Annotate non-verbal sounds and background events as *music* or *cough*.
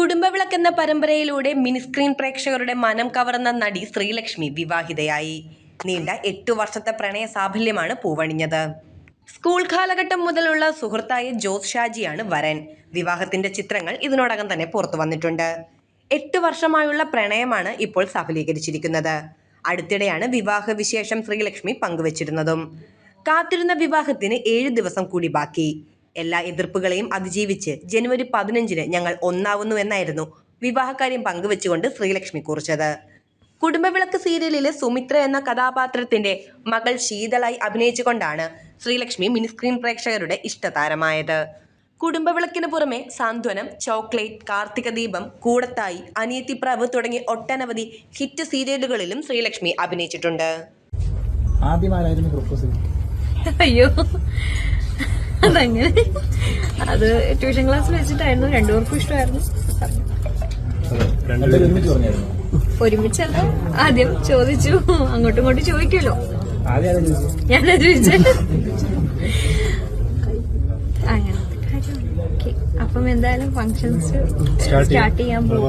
കുടുംബവിളക്ക് എന്ന പരമ്പരയിലൂടെ മിനിസ്ക്രീൻ പ്രേക്ഷകരുടെ മനം കവർന്ന നടി ശ്രീലക്ഷ്മി വിവാഹിതയായി. നീണ്ട എട്ടു വർഷത്തെ പ്രണയ സാഫല്യമാണ് പൂവണിഞ്ഞത്. സ്കൂൾ കാലഘട്ടം മുതലുള്ള സുഹൃത്തായ ജോസ് ഷാജിയാണ് വരൻ. വിവാഹത്തിന്റെ ചിത്രങ്ങൾ ഇതിനോടകം തന്നെ പുറത്തു വന്നിട്ടുണ്ട്. എട്ട് വർഷമായുള്ള പ്രണയമാണ് ഇപ്പോൾ സഫലീകരിച്ചിരിക്കുന്നത്. അടുത്തിടെയാണ് വിവാഹ വിശേഷം ശ്രീലക്ഷ്മി പങ്കുവച്ചിരുന്നതും. കാത്തിരുന്ന വിവാഹത്തിന് ഏഴ് ദിവസം കൂടി ബാക്കി. എല്ലാ എതിർപ്പുകളെയും അതിജീവിച്ച് ജനുവരി പതിനഞ്ചിന് ഞങ്ങൾ ഒന്നാവുന്നു എന്നായിരുന്നു വിവാഹകാര്യം പങ്കുവെച്ചുകൊണ്ട് ശ്രീലക്ഷ്മി കുറിച്ചത്. കുടുംബവിളക്ക് സീരിയലിലെ സുമിത്ര എന്ന കഥാപാത്രത്തിന്റെ മകൾ ശീതളായി അഭിനയിച്ചുകൊണ്ടാണ് ശ്രീലക്ഷ്മി മിനിസ്ക്രീൻ പ്രേക്ഷകരുടെ ഇഷ്ടതാരമായത്. കുടുംബവിളക്കിന് പുറമെ സാന്ത്വനം ചോക്ലേറ്റ് കാർത്തിക ദീപം കൂടത്തായി അനിയത്തിപ്രാവ് തുടങ്ങി ഒട്ടനവധി ഹിറ്റ് സീരിയലുകളിലും ശ്രീലക്ഷ്മി അഭിനയിച്ചിട്ടുണ്ട്. ആദ്യമാരായിരുന്നു പ്രപ്പോസ് അയ്യോ. അതങ്ങനെ? അത് ട്യൂഷൻ ക്ലാസ്സിൽ വെച്ചിട്ടായിരുന്നു. രണ്ടുപേർക്കും ഇഷ്ടമായിരുന്നു. ഒരുമിച്ചല്ല. ആദ്യം ചോദിച്ചു. അങ്ങോട്ടും ഇങ്ങോട്ടും ചോദിക്കല്ലോ ആദ്യം ആരാ ചോദിച്ചത് ഞാനാ ചോദിച്ചത് *laughs* അങ്ങനെ അപ്പം എന്തായാലും ഫങ്ഷൻസ് സ്റ്റാർട്ട് ചെയ്യാൻ പോകും